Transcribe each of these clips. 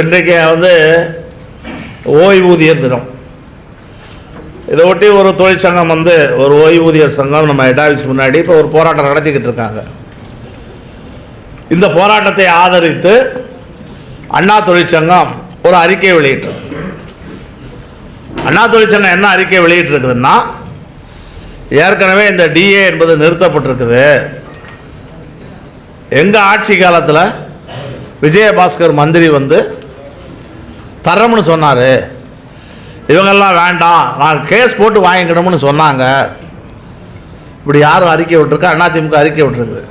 இன்றைக்கு வந்து ஓய்வூதிய தினம். இதை ஒட்டி ஒரு தொழிற்சங்கம் வந்து ஒரு ஓய்வூதியர் சங்கம் நம்ம ஹெட் முன்னாடி இப்போ ஒரு போராட்டம் நடத்திக்கிட்டு இருக்காங்க. இந்த போராட்டத்தை ஆதரித்து அண்ணா தொழிற்சங்கம் ஒரு அறிக்கை வெளியிட்டு அண்ணா தொழிற்சங்கம் என்ன அறிக்கை வெளியிட்டிருக்குதுன்னா ஏற்கனவே இந்த டிஏ என்பது நிறுத்தப்பட்டிருக்குது. எங்கள் ஆட்சி காலத்தில் விஜயபாஸ்கர் மந்திரி வந்து தரம்னு சொன்னார். இவங்கெல்லாம் வேண்டாம் நான் கேஸ் போட்டு வாங்கிக்கணும்னு சொன்னாங்க. இப்படி யாரும் அறிக்கை விட்டுருக்கா? அதிமுக அறிக்கை விட்டுருக்குது.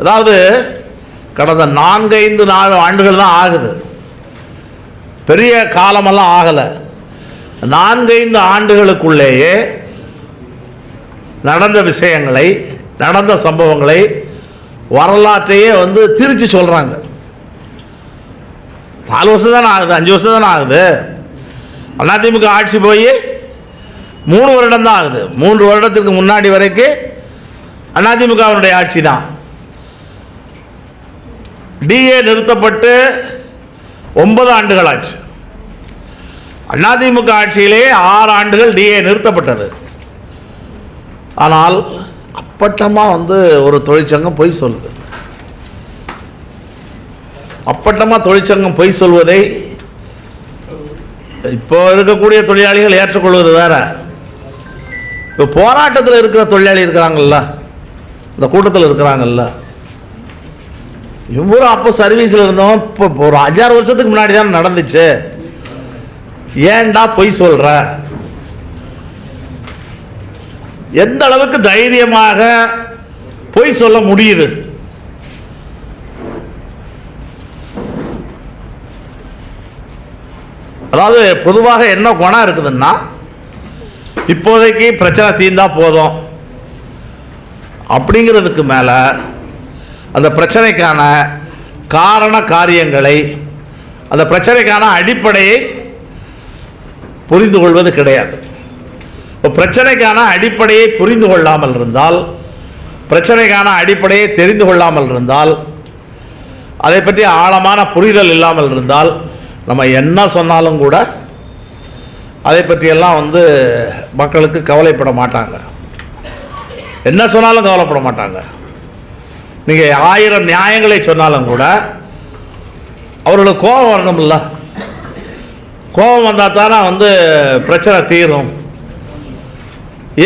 அதாவது கடந்த நான்கைந்து நாலு ஆண்டுகள் தான் ஆகுது. பெரிய காலமெல்லாம் ஆகலை. நான்கைந்து ஆண்டுகளுக்குள்ளேயே நடந்த விஷயங்களை நடந்த சம்பவங்களை வரலாற்றையே வந்து திரிச்சு சொல்கிறாங்க நாலு வருஷம் தானே ஆகுது அஞ்சு வருஷம் தானே ஆகுது. அதிமுக ஆட்சி போய் மூணு வருடம் தான் ஆகுது. மூன்று வருடத்துக்கு முன்னாடி வரைக்கும் அதிமுகவினுடைய ஆட்சி தான் டிஏ நிறுத்தப்பட்டு ஒன்பது ஆண்டுகள் ஆச்சு. அதிமுக ஆட்சியிலே ஆறு ஆண்டுகள் டிஏ நிறுத்தப்பட்டது. ஆனால் அப்பட்டமாக வந்து ஒரு தொழிற்சங்கம் பொய் சொல்லுது. அப்பட்டமாக தொழிற்சங்கம் பொய் சொல்வதை இப்போ இருக்கக்கூடிய தொழிலாளிகள் ஏற்றுக்கொள்வது வேற. இப்போ போராட்டத்தில் இருக்கிற தொழிலாளி இருக்கிறாங்கல்ல இந்த கூட்டத்தில் இருக்கிறாங்கல்ல. இவ்வளோ அப்போ சர்வீஸில் இருந்தவன் இப்போ ஒரு அஞ்சாறு வருஷத்துக்கு முன்னாடி தான் நடந்துச்சு. ஏன்டா பொய் சொல்கிற எந்த அளவுக்கு தைரியமாக பொய் சொல்ல முடியுது? அதாவது பொதுவாக என்ன குணம் இருக்குதுன்னா இப்போதைக்கு பிரச்சனை தீர்ந்தா போதும். அப்படிங்கிறதுக்கு மேலே அந்த பிரச்சனைக்கான காரண காரியங்களை அந்த பிரச்சனைக்கான அடிப்படையை புரிந்து கொள்வது கிடையாது. இப்போ பிரச்சனைக்கான அடிப்படையை புரிந்து கொள்ளாமல் இருந்தால் பிரச்சனைக்கான அடிப்படையை தெரிந்து கொள்ளாமல் இருந்தால் அதை பற்றி ஆழமான புரிதல் இல்லாமல் இருந்தால் நம்ம என்ன சொன்னாலும் கூட அதை பற்றியெல்லாம் வந்து மக்களுக்கு கவலைப்பட மாட்டாங்க. என்ன சொன்னாலும் கவலைப்பட மாட்டாங்க. நீங்கள் ஆயிரம் நியாயங்களை சொன்னாலும் கூட அவர்களுக்கு கோபம் வரணும்ல. கோபம் வந்தால் தானே வந்து பிரச்சனை தீரும்.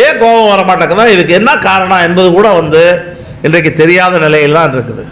ஏன் கோபம் வர மாட்டேங்குதா இதுக்கு என்ன காரணம் என்பது கூட வந்து இன்றைக்கு தெரியாத நிலையில் தான் இருக்குது.